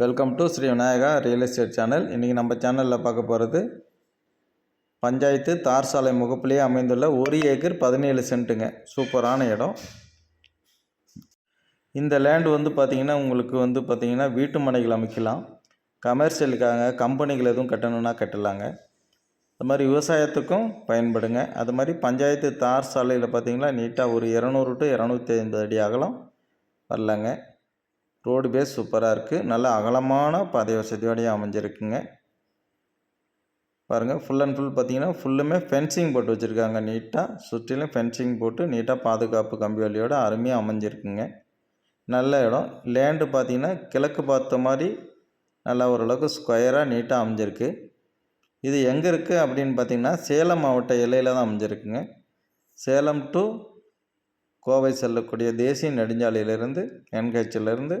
Welcome to Sri Vinayaka real estate channel இன்றைக்கி நம்ம சேனலில் பார்க்க போகிறது பஞ்சாயத்து தார் சாலை முகப்பிலேயே அமைந்துள்ள ஒரு ஏக்கர் பதினேழு சென்ட்டுங்க. சூப்பரான இடம். இந்த லேண்ட் வந்து பார்த்திங்கன்னா உங்களுக்கு வந்து பார்த்திங்கன்னா வீட்டு மனைகள் அமைக்கலாம். கமர்ஷியலுக்காக கம்பெனிகள் எதுவும் கட்டணும்னா கட்டலாங்க. அது மாதிரி விவசாயத்துக்கும் பயன்படுங்க. அது மாதிரி பஞ்சாயத்து தார் சாலையில் பார்த்திங்கன்னா நீட்டாக ஒரு இரநூறு டு இரநூத்தி ஐம்பது அடி அகலம் வரலாங்க. ரோடு பேஸ் சூப்பராக இருக்குது நல்ல அகலமான பாதை வசதியோடய அமைஞ்சிருக்குங்க. பாருங்கள் ஃபுல் அண்ட் ஃபுல் பார்த்தீங்கன்னா ஃபுல்லுமே ஃபென்சிங் போட்டு வச்சுருக்காங்க நீட்டாக சுற்றிலும் ஃபென்சிங் போட்டு நீட்டாக பாதுகாப்பு கம்பி வழியோட அருமையாக அமைஞ்சிருக்குங்க. நல்ல இடம். லேண்டு பார்த்திங்கன்னா கிழக்கு பார்த்த மாதிரி நல்லா ஓரளவுக்கு ஸ்கொயராக நீட்டாக அமைஞ்சிருக்கு. இது எங்கே இருக்குது அப்படின்னு பார்த்தீங்கன்னா சேலம் மாவட்ட எல்லையில் தான் அமைஞ்சிருக்குங்க. சேலம் டு கோவை செல்லக்கூடிய தேசிய நெடுஞ்சாலையிலிருந்து என்ஹெச்சிலிருந்து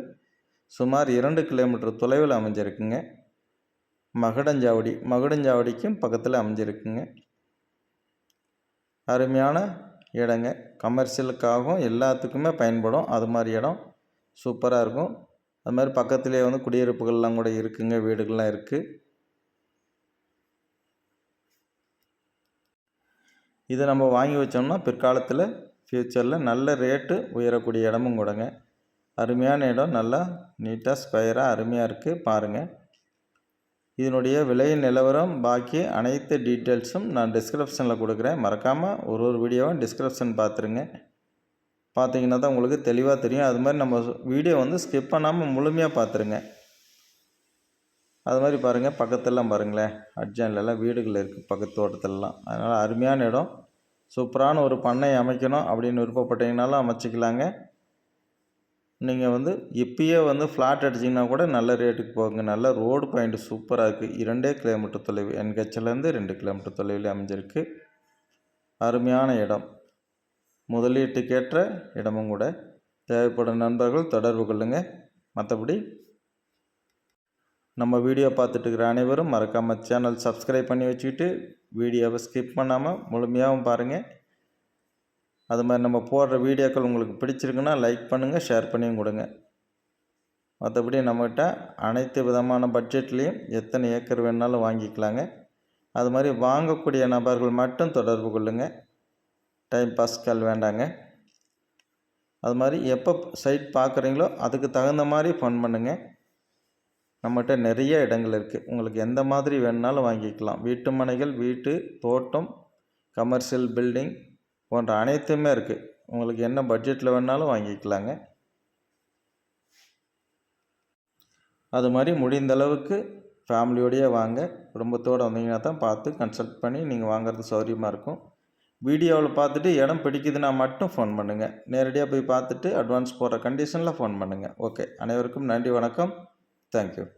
சுமார் இரண்டு கிலோமீட்டர் தொலைவில் அமைஞ்சிருக்குங்க. மகுடஞ்சாவடி மகுடஞ்சாவடிக்கும் பக்கத்தில் அமைஞ்சிருக்குங்க. அருமையான இடங்க. கமர்ஷியலுக்காகவும் எல்லாத்துக்குமே பயன்படும். அது மாதிரி இடம் சூப்பராக இருக்கும். அது மாதிரி பக்கத்துலேயே வந்து குடியிருப்புகள்லாம் கூட இருக்குங்க. வீடுகள்லாம் இருக்குது இதை நம்ம வாங்கி வச்சோம்னா பிற்காலத்தில் ஃப்யூச்சரில் நல்ல ரேட்டு உயரக்கூடிய இடமும் கூடங்க. அருமையான இடம் நல்லா நீட்டாக ஸ்கொயராக அருமையாக இருக்குது பாருங்கள் இதனுடைய விலை நிலவரம் பாக்கி அனைத்து டீட்டெயில்ஸும் நான் டிஸ்கிரிப்ஷனில் கொடுக்குறேன். மறக்காமல் ஒரு ஒரு வீடியோவும் டிஸ்கிரிப்ஷன் பார்த்துருங்க பார்த்தீங்கன்னா தான் உங்களுக்கு தெளிவாக தெரியும். அது மாதிரி நம்ம வீடியோ வந்து ஸ்கிப் பண்ணாமல் முழுமையாக பார்த்துருங்க அது மாதிரி பாருங்கள் பக்கத்துலலாம் பாருங்களேன். அட்ஜான்லலாம் வீடுகள் இருக்குது பக்கத்து தோட்டத்திலலாம். அதனால் அருமையான இடம். சூப்பரான ஒரு பண்ணை அமைக்கணும் அப்படின்னு விருப்பப்பட்டீங்கனாலும் அமைச்சிக்கலாங்க. நீங்கள் வந்து இப்பயே வந்து ஃப்ளாட் அடிச்சிங்கன்னா கூட நல்ல ரேட்டுக்கு போகுங்க. நல்ல ரோடு பாயிண்ட் சூப்பராக இருக்குது இரண்டே கிலோமீட்டர் தொலைவு என்ஹெச்லேருந்து ரெண்டு கிலோமீட்டர் தொலைவில் அமைஞ்சிருக்கு. அருமையான இடம். முதலீட்டுக்கேற்ற இடமும் கூட. தேவைப்படும் நண்பர்கள் தொடர்பு கொள்ளுங்கள் மற்றபடி நம்ம வீடியோ பார்த்துட்டு இருக்கிற அனைவரும் மறக்காமல் சேனல் சப்ஸ்கிரைப் பண்ணி வச்சுக்கிட்டு வீடியோவை ஸ்கிப் பண்ணாமல் முழுமையாகவும் பாருங்கள் அது மாதிரி நம்ம போடுற வீடியோக்கள் உங்களுக்கு பிடிச்சிருக்குன்னா லைக் பண்ணுங்கள் ஷேர் பண்ணியும் கொடுங்க. மற்றபடி நம்மகிட்ட அனைத்து விதமான பட்ஜெட்லேயும் எத்தனை ஏக்கர் வேணாலும் வாங்கிக்கலாங்க. அது மாதிரி வாங்கக்கூடிய நபர்கள் மட்டும் தொடர்பு கொள்ளுங்கள் டைம் பாஸ் கால் வேண்டாங்க. அது மாதிரி எப்போ சைட் பார்க்குறீங்களோ அதுக்கு தகுந்த மாதிரி ஃபோன் பண்ணுங்கள் நம்மகிட்ட நிறைய இடங்கள் இருக்குது உங்களுக்கு எந்த மாதிரி வேணுனாலும் வாங்கிக்கலாம். வீட்டு மனைகள் வீட்டு தோட்டம் கமர்ஷியல் பில்டிங் போன்ற அனைத்துமே இருக்குது உங்களுக்கு என்ன பட்ஜெட்டில் வேணாலும் வாங்கிக்கலாங்க. அது மாதிரி முடிந்த அளவுக்கு ஃபேமிலியோடையே வாங்க. குடும்பத்தோடு வந்தீங்கன்னா தான் பார்த்து கன்சல்ட் பண்ணி நீங்கள் வாங்குறது சௌகரியமாக இருக்கும். வீடியோவில் பார்த்துட்டு இடம் பிடிக்குதுன்னா மட்டும் ஃபோன் பண்ணுங்கள் நேரடியாக போய் பார்த்துட்டு அட்வான்ஸ் போடுற கண்டிஷனில் ஃபோன் பண்ணுங்கள் ஓகே அனைவருக்கும் நன்றி வணக்கம். Thank you.